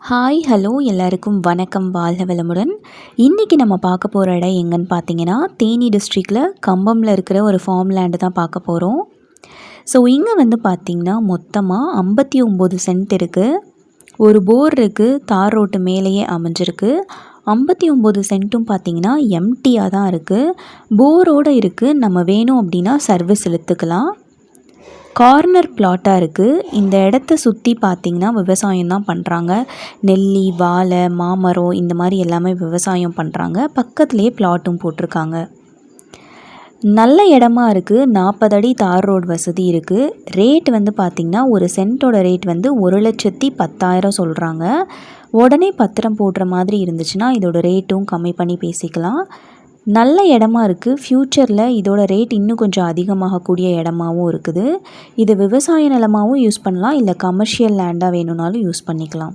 Hi hello எல்லாருக்கும் வணக்கம் வாழ்க வளமுடன். இன்றைக்கி நம்ம பார்க்க போகிற இடம் எங்கன்னு பார்த்தீங்கன்னா தேனி டிஸ்ட்ரிக்டில் கம்பமில் இருக்கிற ஒரு ஃபார்ம் லேண்டு தான் பார்க்க போகிறோம் ஸோ இங்கே வந்து பார்த்திங்கன்னா மொத்தமாக ஐம்பத்தி ஒம்பது சென்ட் இருக்குது ஒரு போர் இருக்குது தார் ரோட்டு மேலேயே அமைஞ்சிருக்கு. ஐம்பத்தி ஒம்பது சென்ட்டும் பார்த்திங்கன்னா எம்டியாக தான் இருக்குது போரோடு இருக்குது நம்ம வேணும் அப்படின்னா சர்வீஸ் இழுத்துக்கலாம் கார்னர் பிளாட்டாக இருக்குது இந்த இடத்த சுற்றி பார்த்தீங்கன்னா விவசாயம் தான் பண்ணுறாங்க நெல்லி வாழை மாமரம் இந்த மாதிரி எல்லாமே விவசாயம் பண்ணுறாங்க பக்கத்துலேயே பிளாட்டும் போட்டிருக்காங்க. நல்ல இடமா இருக்குது நாற்பது அடி தார் ரோடு வசதி இருக்குது ரேட் வந்து பார்த்திங்கன்னா ஒரு சென்ட்டோட ரேட் வந்து ஒரு லட்சத்தி பத்தாயிரம் சொல்கிறாங்க உடனே பத்திரம் போடுற மாதிரி இருந்துச்சுன்னா இதோட ரேட்டும் கம்மி பண்ணி பேசிக்கலாம். நல்ல இடமா இருக்குது ஃப்யூச்சரில் இதோட ரேட் இன்னும் கொஞ்சம் அதிகமாகக்கூடிய இடமாவும் இருக்குது. இது விவசாய நிலமாகவும் யூஸ் பண்ணலாம். இல்லை கமர்ஷியல் லேண்டாக வேணும்னாலும் யூஸ் பண்ணிக்கலாம்.